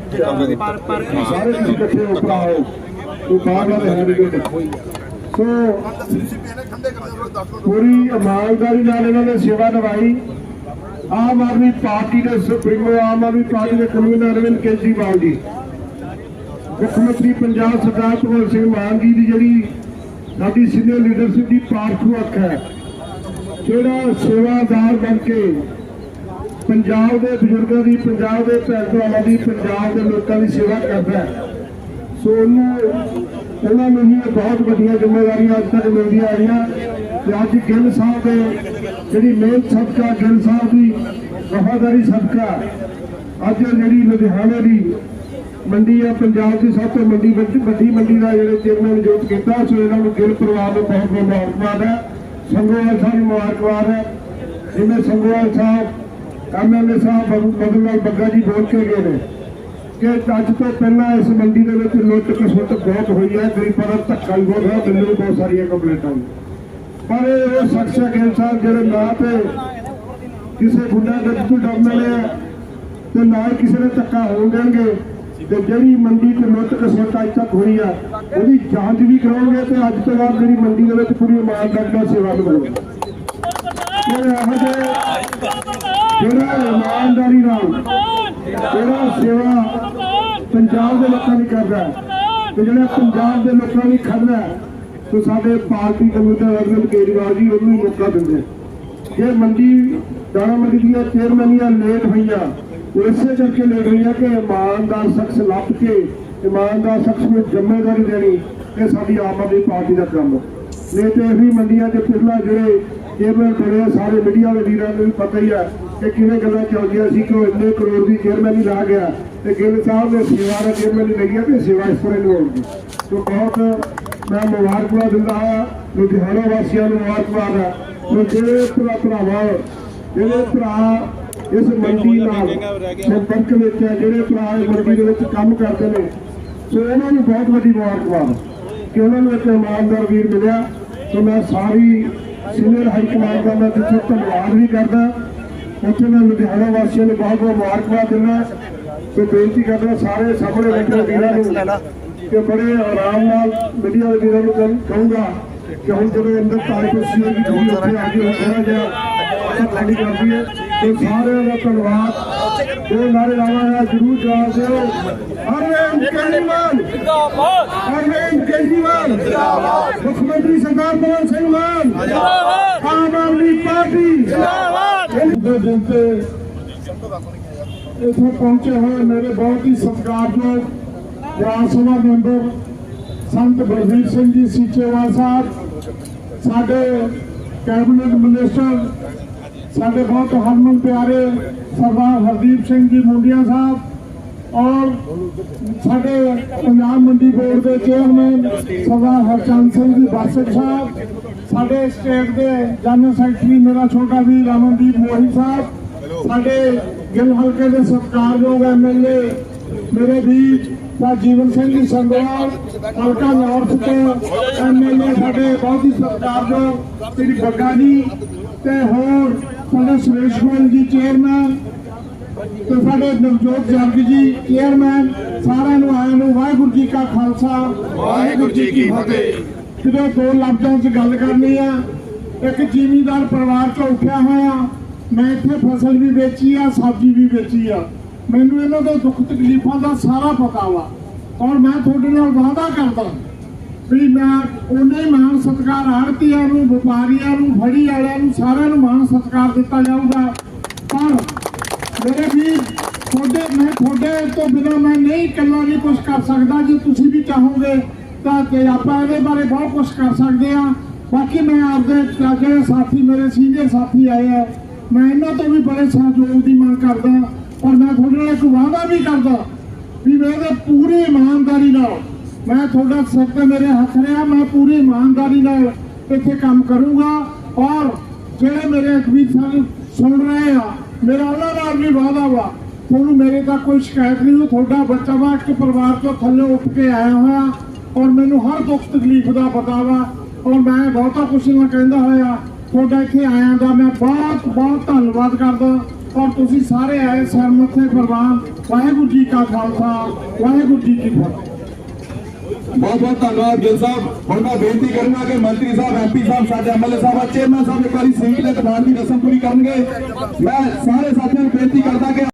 Speaker 3: ਸਾਰੇ ਤੁਸੀਂ ਇਕੱਠੇ ਹੋ ਭਰਾਓ ਉਹ ਬਾਹਰ ਵਾਲੇ ਹੈ ਨਹੀਂ ਸੋ ਪੂਰੀ ਇਮਾਨਦਾਰੀ ਨਾਲ ਇਹਨਾਂ ਨੇ ਸੇਵਾ ਨਿਭਾਈ। ਆਮ ਆਦਮੀ ਪਾਰਟੀ ਦੇ ਸੁਪਰੀਮੋ, ਆਮ ਆਦਮੀ ਪਾਰਟੀ ਦੇ ਕਨਵੀਨਰ ਅਰਵਿੰਦ ਕੇਜਰੀਵਾਲ ਜੀ। ਮੁੱਖ ਮੰਤਰੀ ਪੰਜਾਬ ਸਰਦਾਰ ਭਗਵੰਤ ਸਿੰਘ ਮਾਨ ਜੀ ਦੀ ਜਿਹੜੀ ਸਾਡੀ ਸੀਨੀਅਰ ਲੀਡਰਸ਼ਿਪ ਦੀ ਪਾਰਖੂ ਅੱਖ ਹੈ, ਜਿਹੜਾ ਸੇਵਾਦਾਰ ਬਣ ਕੇ ਪੰਜਾਬ ਦੇ ਬਜ਼ੁਰਗਾਂ ਦੀ, ਪੰਜਾਬ ਦੇ ਭੈਣ ਭਰਾਵਾਂ ਦੀ, ਪੰਜਾਬ ਦੇ ਲੋਕਾਂ ਦੀ ਸੇਵਾ ਕਰਦਾ ਹੈ। ਸੋ ਉਹਨੂੰ, ਉਹਨਾਂ ਨੂੰ ਹੀ ਬਹੁਤ ਵੱਡੀਆਂ ਜ਼ਿੰਮੇਵਾਰੀਆਂ ਅੱਜ ਤੱਕ ਮਿਲਦੀਆਂ ਆਈਆਂ ਰਹੀਆਂ ਤੇ ਅੱਜ ਗਿੱਲ ਸਾਹਿਬ ਦੇ ਜਿਹੜੀ ਮਿਹਨਤ ਸਦਕਾ, ਗਿੱਲ ਸਾਹਿਬ ਦੀ ਵਫਾਦਾਰੀ ਸਦਕਾ, ਅੱਜ ਜਿਹੜੀ ਲੁਧਿਆਣੇ ਦੀ ਮੰਡੀ ਆ, ਪੰਜਾਬ ਦੀ ਸਭ ਤੋਂ ਮੰਡੀ ਵੱਡੀ ਵੱਡੀ ਮੰਡੀ ਦਾ ਜਿਹੜੇ ਚੇਅਰਮੈਨ ਨਿਯੁਕਤ ਕੀਤਾ ਸੋ ਇਹਨਾਂ ਨੂੰ ਗਿੱਲ ਪਰਿਵਾਰ ਨੂੰ ਬਹੁਤ ਬਹੁਤ ਮੁਬਾਰਕਬਾਦ ਹੈ। ਸੰਗੋਵਾਲ ਸਾਹਿਬ ਮੁਬਾਰਕਬਾਦ ਹੈ। ਜਿਵੇਂ ਸੰਗੋਵਾਲ ਸਾਹਿਬ ਐਮਐਲਏ ਸਾਹਿਬ ਬਦਲ ਨਾਲ ਬੱਗਾ ਜੀ ਬੋਲ ਕੇ ਗਏ ਨੇ ਕਿ ਅੱਜ ਤੋਂ ਪਹਿਲਾਂ ਇਸ ਮੰਡੀ ਦੇ ਵਿੱਚ ਲੁੱਟ ਖਸੁੱਟ ਬਹੁਤ ਹੋਈ ਹੈ। ਗਰੀਬਾਂ ਦਾ ਧੱਕਾ ਵੀ ਬਹੁਤ ਹੋਇਆ ਮੈਨੂੰ ਵੀ ਬਹੁਤ ਸਾਰੀਆਂ ਕੰਪਲੇਂਟਾਂ ਪਰ ਇਹ ਉਹ ਸ਼ਖਸ ਹੈ ਸਾਹਿਬ ਜਿਹੜੇ ਨਾ ਤੇ ਕਿਸੇ ਗੁੰਡਾ ਗੁੰਡਾਗਰਦੀ ਤੋਂ ਡਰਨੇ ਨੇ ਤੇ ਨਾ ਹੀ ਕਿਸੇ ਨੇ ਧੱਕਾ ਹੋਣ ਦੇਣਗੇ ਤੇ ਜਿਹੜੀ ਮੰਡੀ ਤੇ ਲੁੱਟ ਖਸੁੱਟ ਅੱਜ ਤੱਕ ਹੋਈ ਆ, ਉਹਦੀ ਜਾਂਚ ਵੀ ਕਰਾਉਂਗੇ ਤੇ ਅੱਜ ਤੋਂ ਬਾਅਦ ਮੇਰੀ ਮੰਡੀ ਦੇ ਵਿੱਚ ਪੂਰੀ ਇਮਾਨਦਾਰੀ ਨਾਲ ਸੇਵਾ ਕਰੂੰਗਾ। ਇਹੋ ਜਿਹੇ ਜਿਹੜਾ ਇਮਾਨਦਾਰੀ ਨਾਲ ਜਿਹੜਾ ਸੇਵਾ ਪੰਜਾਬ ਦੇ ਲੋਕਾਂ ਦੀ ਕਰਦਾ ਤੇ ਜਿਹੜਾ ਪੰਜਾਬ ਦੇ ਲੋਕਾਂ ਲਈ ਖੜਦਾ ਹੈ, ਤੇ ਸਾਡੇ ਪਾਰਟੀ ਕਮੇਟੀ ਅਰਵਿੰਦ ਕੇਜਰੀਵਾਲ ਜੀ ਉਹਨੂੰ ਹੀ ਮੌਕਾ ਦਿੰਦੇ ਜੇ ਮੰਡੀ ਦਾਣਾ ਮੰਡੀ ਦੀਆਂ ਚੇਅਰਮੈਨੀਆਂ ਲੇਟ ਹੋਈਆਂ ਉਹ ਇਸੇ ਕਰਕੇ ਲੇਟ ਹੋਈਆਂ ਕਿ ਇਮਾਨਦਾਰ ਸ਼ਖਸ ਲੱਭ ਕੇ ਇਮਾਨਦਾਰ ਸ਼ਖਸ ਨੂੰ ਜ਼ਿੰਮੇਵਾਰੀ ਦੇਣੀ ਇਹ ਸਾਡੀ ਆਮ ਆਦਮੀ ਪਾਰਟੀ ਦਾ ਕੰਮ ਹੈ। ਨਹੀਂ ਤੇ ਇਹ ਵੀ ਮੰਡੀਆਂ ਦੇ ਪਿਛਲਾ ਜਿਹੜੇ ਚੇਅਰਮੈਨ ਬਣੇ ਆ, ਸਾਰੇ ਮੀਡੀਆ ਦੇ ਵੀਰਾਂ ਨੂੰ ਵੀ ਪਤਾ ਹੀ ਹੈ ਕਿ ਕਿਵੇਂ ਗੱਲਾਂ ਚੱਲਦੀਆਂ ਸੀ ਕਿ ਉਹ ਇੰਨੇ ਕਰੋੜ ਦੀ ਚੇਅਰਮੈਨ ਹੀ ਲਾ ਗਿਆ ਤੇ ਗਿੱਲ ਸਾਹਿਬ ਨੇ ਸੇਵਾ ਦਾ ਚੇਅਰਮੈਨ ਲਈ ਹੈ ਤੇ ਸੇਵਾ ਇਸ ਤਰ੍ਹਾਂ ਨਹੀਂ ਹੋਊਗੀ। ਸੋ ਬਹੁਤ ਮੈਂ ਮੁਬਾਰਕਬਾਦ ਦਿੰਦਾ ਹਾਂ ਲੁਧਿਆਣਾ ਵਾਸੀਆਂ ਨੂੰ ਮੁਬਾਰਕਬਾਦ ਹੈ। ਸੋ ਜਿਹੜੇ ਭਰਾ ਭਰਾਵਾਂ ਜਿਹੜੇ ਭਰਾ ਇਸ ਮੰਡੀ ਨਾਲ ਸੰਪਰਕ ਵਿੱਚ ਹੈ, ਜਿਹੜੇ ਭਰਾ ਇਸ ਮੰਡੀ ਦੇ ਵਿੱਚ ਕੰਮ ਕਰਦੇ ਨੇ। ਸੋ ਉਹਨਾਂ ਨੂੰ ਬਹੁਤ ਵੱਡੀ ਮੁਬਾਰਕਬਾਦ। ਕਿ ਉਹਨਾਂ ਨੂੰ ਇੱਕ ਇਮਾਨਦਾਰ ਵੀਰ ਮਿਲਿਆ। ਸੋ ਮੈਂ ਸਾਰੀ ਸੀਨੀਅਰ ਹਾਈ ਕਮਾਂਡ ਦਾ ਮੈਂ ਜਿੱਥੇ ਧੰਨਵਾਦ ਵੀ ਕਰਦਾ। ਉੱਥੇ ਮੈਂ ਲੁਧਿਆਣਾ ਵਾਸੀਆਂ ਨੂੰ ਬਹੁਤ ਬਹੁਤ ਮੁਬਾਰਕਬਾਦ ਦਿੰਦਾ। ਤੇ ਬੇਨਤੀ ਕਰਦਾ ਸਾਰੇ ਸਾਹਮਣੇ ਬੈਠੇ ਵੀਰਾਂ ਨੂੰ ਕਿ ਬੜੇ ਆਰਾਮ ਨਾਲ ਮੀਡੀਆ ਦੇ ਵੀਰਾਂ ਨੂੰ ਕਹੂੰਗਾ ਕਿ ਹੁਣ ਜਦੋਂ ਅੰਦਰ ਤਾਰੀਖ ਸੀ ਕਿ ਤੁਸੀਂ ਉੱਥੇ ਆ ਕੇ ਥੋੜਾ ਜਿਹਾ ਖਾਲੀ ਕਰ ਦਈਏ ਤੇ ਸਾਰਿਆਂ ਦਾ ਧੰਨਵਾਦ। ਦੋ ਨਾਰੇ ਲਾਵਾਂਗਾ, ਜਰੂਰ ਜਵਾਬ ਦਿਓ। ਅਰਵਿੰਦ ਕੇਜਰੀਵਾਲ।
Speaker 6: ਜਿੰਦਾਬਾਦ
Speaker 3: ਅਰਵਿੰਦ ਕੇਜਰੀਵਾਲ। ਜਿੰਦਾਬਾਦ ਮੁੱਖ ਮੰਤਰੀ ਸਰਦਾਰ ਭਗਵੰਤ ਸਿੰਘ ਮਾਨ।
Speaker 6: ਜਿੰਦਾਬਾਦ
Speaker 3: ਆਮ ਆਦਮੀ ਪਾਰਟੀ।
Speaker 6: ਜਿੰਦਾਬਾਦ
Speaker 3: ਦੇ ਦਿਨ ਤੇ ਇੱਥੇ ਪਹੁੰਚੇ ਹੋਏ ਮੇਰੇ ਬਹੁਤ ਹੀ ਸਤਿਕਾਰਯੋਗ ਰਾਜ ਸਭਾ ਮੈਂਬਰ ਸੰਤ ਬਲਵੀਰ ਸਿੰਘ ਜੀ, ਸੀਚੇਵਾਲ ਸਾਹਿਬ, ਸਾਡੇ ਕੈਬਨਿਟ ਮਿਨਿਸਟਰ ਸਾਡੇ ਬਹੁਤ ਹਰਮਨ ਪਿਆਰੇ ਸਰਦਾਰ ਹਰਦੀਪ ਸਿੰਘ ਜੀ ਮੁੰਡੀਆਂ ਸਾਹਿਬ ਔਰ ਸਾਡੇ ਪੰਜਾਬ ਮੰਡੀ ਬੋਰਡ ਦੇ ਚੇਅਰਮੈਨ ਸਰਦਾਰ ਹਰਚੰਦ ਸਿੰਘ ਜੀ ਬਾਸਕ ਸਾਹਿਬ, ਸਾਡੇ ਸਟੇਟ ਦੇ ਜਨਰਲ ਸੈਕਟਰੀ ਮੇਰਾ ਛੋਟਾ ਵੀ ਰਮਨਦੀਪ ਮੋਹੀ ਸਾਹਿਬ, ਸਾਡੇ ਗਿੱਲ ਹਲਕੇ ਦੇ ਸਤਿਕਾਰਯੋਗ ਐਮਐਲਏ ਮੇਰੇ ਵੀਰ ਸਾ ਜੀਵਨ ਸਿੰਘ ਜੀ ਸੰਗਵਾਲ, ਹਲਕਾ ਨਾਰਥ ਤੋਂ ਐਮਐਲਏ ਸਾਡੇ ਬਹੁਤ ਹੀ ਸਤਿਕਾਰਯੋਗ ਸ੍ਰੀ ਬੱਗਾ ਜੀ ਤੇ ਹੋਰ ਸਾਡੇ ਸੁਰੇਸ਼ ਗੋਇਲ ਜੀ ਚੇਅਰਮੈਨ ਤੇ ਸਾਡੇ ਨਵਜੋਤ ਜਰਗ ਜੀ ਚੇਅਰਮੈਨ ਸਾਰਿਆਂ ਨੂੰ ਆਇਆਂ ਨੂੰ ਵਾਹਿਗੁਰੂ ਜੀ ਕਾ ਖਾਲਸਾ, ਵਾਹਿਗੁਰੂ ਜੀ ਕੀ ਫਤਿਹ। ਜਦੋਂ ਦੋ ਲਫ਼ਜ਼ਾਂ 'ਚ ਗੱਲ ਕਰਨੀ ਆ, ਇੱਕ ਜ਼ਿਮੀਂਦਾਰ ਪਰਿਵਾਰ ਚੋਂ ਉੱਠਿਆ ਹੋਇਆ, ਮੈਂ ਇੱਥੇ ਫਸਲ ਵੀ ਵੇਚੀ ਆ, ਸਬਜ਼ੀ ਵੀ ਵੇਚੀ ਆ। ਮੈਨੂੰ ਇਹਨਾਂ ਦੇ ਦੁੱਖ ਤਕਲੀਫਾਂ ਦਾ ਸਾਰਾ ਪਤਾ ਵਾ। ਔਰ ਮੈਂ ਤੁਹਾਡੇ ਨਾਲ ਵਾਅਦਾ ਕਰਦਾ। ਵੀ ਮੈਂ ਉਹਨੇ ਹੀ ਮਾਨ ਸਤਿਕਾਰ ਆੜਤੀਆਂ ਨੂੰ, ਵਪਾਰੀਆਂ ਨੂੰ, ਫੜੀ ਵਾਲਿਆਂ ਨੂੰ, ਸਾਰਿਆਂ ਨੂੰ ਮਾਨ ਸਤਿਕਾਰ ਦਿੱਤਾ ਜਾਊਗਾ। ਪਰ ਮੇਰੇ ਵੀ ਤੁਹਾਡੇ ਮੈਂ ਤੁਹਾਡੇ ਤੋਂ ਬਿਨਾਂ ਮੈਂ ਨਹੀਂ ਇਕੱਲਾ ਨਹੀਂ ਕੁਝ ਕਰ ਸਕਦਾ। ਜੇ ਤੁਸੀਂ ਵੀ ਚਾਹੋਗੇ ਤਾਂ ਤੇ ਆਪਾਂ ਇਹਦੇ ਬਾਰੇ ਬਹੁਤ ਕੁਝ ਕਰ ਸਕਦੇ ਆ ਬਾਕੀ ਮੈਂ ਆਪਦੇ ਜਿਹੜੇ ਸਾਥੀ, ਮੇਰੇ ਸੀਨੀਅਰ ਸਾਥੀ ਆਏ ਆ। ਮੈਂ ਇਹਨਾਂ ਤੋਂ ਵੀ ਬੜੇ ਸਹਿਯੋਗ ਦੀ ਮੰਗ ਕਰਦਾ। ਔਰ ਮੈਂ ਤੁਹਾਡੇ ਨਾਲ ਇੱਕ ਵਾਅਦਾ ਵੀ ਕਰਦਾ ਵੀ ਮੈਂ ਇਹਦੇ ਪੂਰੀ ਇਮਾਨਦਾਰੀ ਨਾਲ ਮੈਂ ਤੁਹਾਡਾ ਸਿਰ ਤੇ ਮੇਰੇ ਹੱਥ ਰਿਹਾ, ਮੈਂ ਪੂਰੀ ਇਮਾਨਦਾਰੀ ਨਾਲ ਇੱਥੇ ਕੰਮ ਕਰੂੰਗਾ ਔਰ ਜਿਹੜੇ ਮੇਰੇ ਅਖਵੀਰ ਸਾਹਿਬ ਸੁਣ ਰਹੇ ਆ, ਮੇਰਾ ਉਹਨਾਂ ਨਾਲ ਵੀ ਵਾਅਦਾ ਵਾ। ਤੁਹਾਨੂੰ ਮੇਰੇ ਤੱਕ ਕੋਈ ਸ਼ਿਕਾਇਤ ਨਹੀਂ ਹੋ ਤੁਹਾਡਾ ਬੱਚਾ ਵਾ, ਇੱਕ ਪਰਿਵਾਰ ਤੋਂ ਥੱਲੇ ਉੱਠ ਕੇ ਆਇਆ ਹੋਇਆ ਔਰ ਮੈਨੂੰ ਹਰ ਦੁੱਖ ਤਕਲੀਫ ਦਾ ਪਤਾ ਵਾ ਔਰ ਮੈਂ ਬਹੁਤਾ ਕੁਛ ਨਾ ਕਹਿੰਦਾ ਹੋਇਆ, ਤੁਹਾਡਾ ਇੱਥੇ ਆਇਆਂ ਦਾ ਮੈਂ ਬਹੁਤ ਬਹੁਤ ਧੰਨਵਾਦ ਕਰਦਾ ਔਰ ਤੁਸੀਂ ਸਾਰੇ ਆਏ ਸਰ ਮੱਥੇ ਪ੍ਰਵਾਨ ਵਾਹਿਗੁਰੂ ਜੀ ਕਾ ਖਾਲਸਾ, ਵਾਹਿਗੁਰੂ ਜੀ ਕੀ ਫਤਿਹ।
Speaker 1: ਬਹੁਤ ਬਹੁਤ ਧੰਨਵਾਦ ਗਿੱਲ ਸਾਹਿਬ। ਹੁਣ ਮੈਂ ਬੇਨਤੀ ਕਰੂੰਗਾ ਕਿ ਮੰਤਰੀ ਸਾਹਿਬ ਐਮਪੀ ਸਾਹਿਬ, ਸਾਡੇ ਐਮਐਲਏ ਸਾਹਿਬ ਚੇਅਰਮੈਨ ਸਾਹਿਬ ਇੱਕ ਵਾਰੀ ਸੀਟ ਦੇ ਬਿਠਾਉਣ ਦੀ ਰਸਮ ਪੂਰੀ ਕਰਨਗੇ। ਮੈਂ ਸਾਰੇ ਸਾਥੀਆਂ ਨੂੰ ਬੇਨਤੀ ਕਰਦਾ ਕਿ